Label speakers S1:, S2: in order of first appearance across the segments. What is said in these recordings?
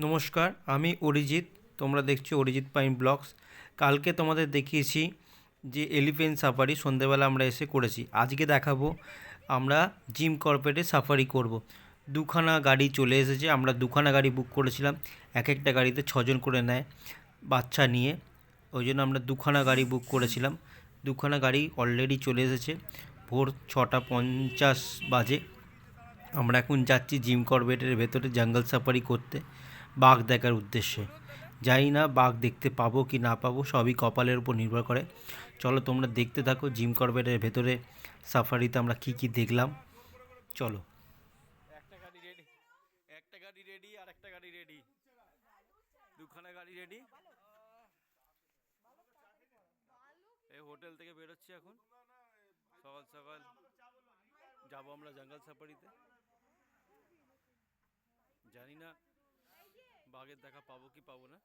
S1: নমস্কার, আমি অরিজিৎ। তোমরা দেখছ অরিজিৎ পাইন ব্লগস। কালকে তোমাদের দেখিয়েছি যে এলিফেন্ট সাফারি সন্ধেবেলা আমরা এসে করেছি। আজকে দেখাবো আমরা জিম কর্পেটে সাফারি করব। দুখানা গাড়ি চলে এসেছে, আমরা দুখানা গাড়ি বুক করেছিলাম। এক একটা গাড়িতে ছজন করে নেয় বাচ্চা নিয়ে। ওই জন্য আমরা দুখানা গাড়ি বুক করেছিলাম। দুখানা গাড়ি অলরেডি চলে এসেছে। ভোর ছটা পঞ্চাশ বাজে। আমরা এখন যাচ্ছি জিম করবেটের ভেতরে জঙ্গল সাফারি করতে। বাঘ দেখার উদ্দেশ্যে। জানি না বাঘ দেখতে পাবো কি না পাবো, সবই কপালের উপর নির্ভর করে। চলো তোমরা দেখতে থাকো, জিম করবেটের ভেতরে সাফারিতে আমরা কি কি দেখলাম। চলো।
S2: হোটেল থেকে বেরোচ্ছি এখন। সকাল সকাল যাব আমরা জঙ্গল সাফারিতে জানি না বাঘের দেখা পাবো কি পাবো না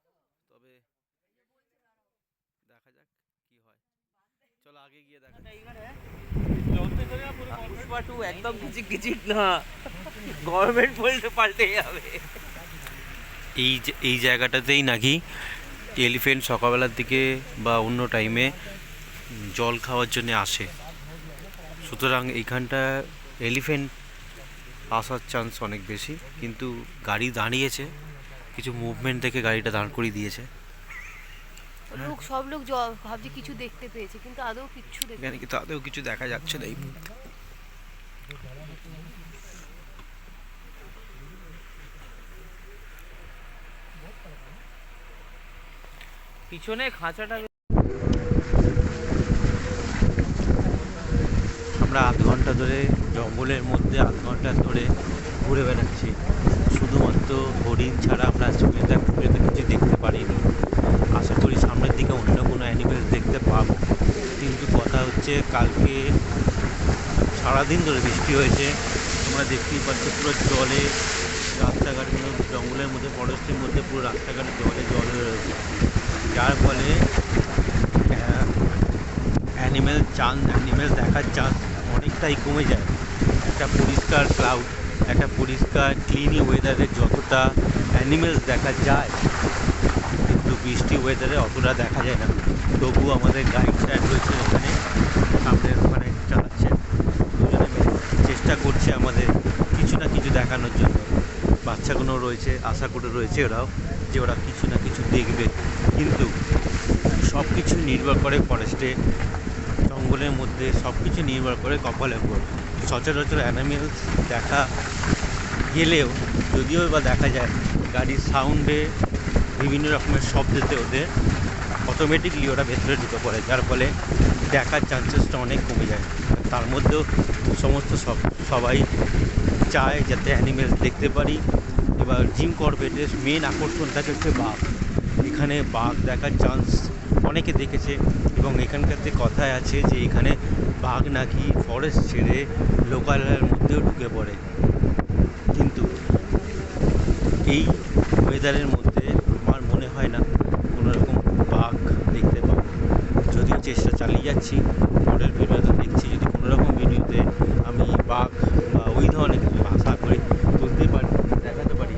S2: তবে দেখা যাক কি হয়। চলো আগে গিয়ে দেখা
S3: পুষ্পা টু একদম কিচিক কিচিক না গভর্নমেন্ট বলতে পাল্টে যাবে।
S2: এই এই জায়গাটাতেই নাকি এলিফেন্ট সকালবেলার দিকে বা অন্য টাইমে জল খাওয়ার জন্য আসে। সুতরাং এইখানটা এলিফেন্ট আসার চান্স অনেক বেশি কিন্তু গাড়ি দাঁড়িয়েছে। কিছু মুভমেন্ট দেখে গাড়িটা দাঁড় করিয়ে দিয়েছে।
S4: লোক সব লোক ভাবছে কিছু দেখতে পেয়েছে কিন্তু আদৌ কিচ্ছু দেখতে
S2: এখানে কিন্তু তাতেও কিছু দেখা যাচ্ছে না এই মুহূর্তে।
S3: পিছনে খাঁচাটা
S2: আমরা আধ ঘণ্টা ধরে জঙ্গলের মধ্যে আধ ঘণ্টা ধরে ঘুরে বেড়াচ্ছি। শুধুমাত্র হরিণ ছাড়া আমরা দেখ- চোখে কিছু দেখতে পারিনি। আশা করি সামনের দিকে অন্য কোনো অ্যানিমেলস দেখতে পাবো। কিন্তু কথা হচ্ছে, কালকে সারাদিন ধরে বৃষ্টি হয়েছে। তোমরা দেখতেই পাচ্ছ পুরো জলে রাস্তাঘাটগুলো, জঙ্গলের মধ্যে ফরেস্টের মধ্যে পুরো রাস্তাঘাটে জলে জল হয়ে রয়েছে। যার ফলে অ্যানিমেল চান্স অ্যানিমেল দেখার চান্স অনেকটাই কমে যায়। একটা পরিষ্কার ক্লাউড একটা পরিষ্কার ক্লিনি ওয়েদারে যতটা অ্যানিমেলস দেখা যায় কিন্তু বৃষ্টি ওয়েদারে অতটা দেখা যায় না। তবু আমাদের গাইড স্যার রয়েছে এখানে সামনের ওখানে চালাচ্ছে দুজনে চেষ্টা করছে আমাদের কিছু না কিছু দেখানোর জন্য। বাচ্চাগুলো রয়েছে, আশা করে রয়েছে ওরাও যে ওরা কিছু না কিছু দেখবে। কিন্তু সব কিছু নির্ভর করে ফরেস্টে জঙ্গলের মধ্যে সব কিছু নির্ভর করে কপালের উপর সচরাচর অ্যানিমেলস দেখা গেলেও, যদিও বা দেখা যায়, গাড়ির সাউন্ডে বিভিন্ন রকমের শব্দতে ওদের অটোমেটিকলি ওরা ভেতরে ঢুকে পড়ে, যার ফলে দেখার চান্সেসটা অনেক কমে যায়। তার মধ্যেও সমস্ত সব, সবাই চায় যাতে অ্যানিমেলস দেখতে পারি, এবার জিম করবেটের মেন আকর্ষণ থাকে হচ্ছে বাঘ। এখানে বাঘ দেখার চান্স অনেকে দেখেছে এবং এখানকারতে কথায় আছে যে এখানে বাঘ নাকি ফরেস্ট ছেড়ে লোকালয়ের মধ্যেও ঢুকে পড়ে। কিন্তু এই ওয়েদারের মধ্যে আমার মনে হয় না কোনো রকম বাঘ দেখতে পাবো। যদিও চেষ্টা চালিয়ে যাচ্ছি পরের ভিডিওতে দেখছি, যদি কোনো রকম ভিডিওতে আমি বাঘ বা ওই ধরনের কিছু আশা করি তুলতে পারি দেখাতে পারি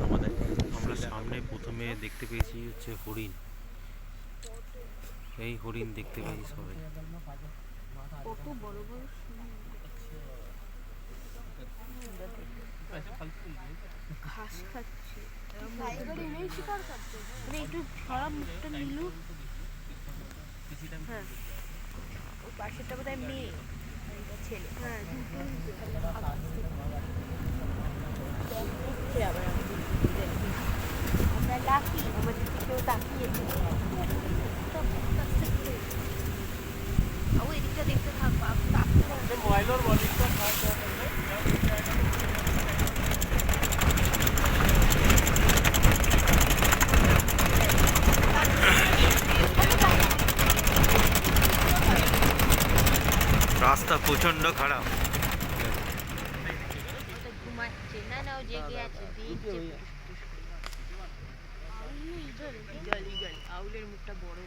S2: তোমাদের আমরা সামনে প্রথমে দেখতে পেয়েছি হচ্ছে হরিণ এই হরিণ দেখতে পেয়েছি সবাই।
S4: কত বড় বড় ঘাস খাচ্ছে। একটু হ্যাঁ। মেয়ে। ছেলে। হ্যাঁ। আমরা লাকি। আমাদের দিকেও তাকিয়ে।
S2: রাস্তা প্রচণ্ড খারাপ।
S4: আউলের মুখটা বড়।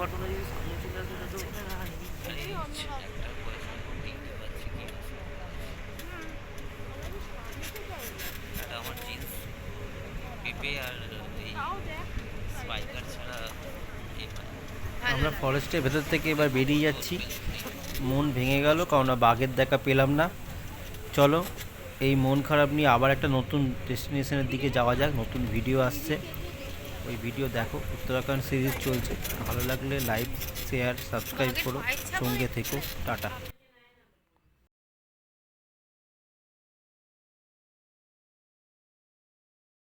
S1: ঘটনা যদি সামনে চলে আসে তো। এটা আমার জিন্স পেপে আর এই স্পাইকার ছাড়া এ হয়।
S2: আমরা ফরেস্টের ভেতর থেকে এবার বেরিয়ে যাচ্ছি মন ভেঙে গেল কারণ বাঘের দেখা পেলাম না চলো এই মন খারাপ নিয়ে আবার একটা নতুন ডেস্টিনেশনের দিকে যাওয়া যাক নতুন ভিডিও আসছে ওই ভিডিও দেখো। উত্তরাখণ্ড সিরিজ চলছে। ভালো লাগলে লাইক শেয়ার সাবস্ক্রাইব করো। সঙ্গে থেকো। টাটা।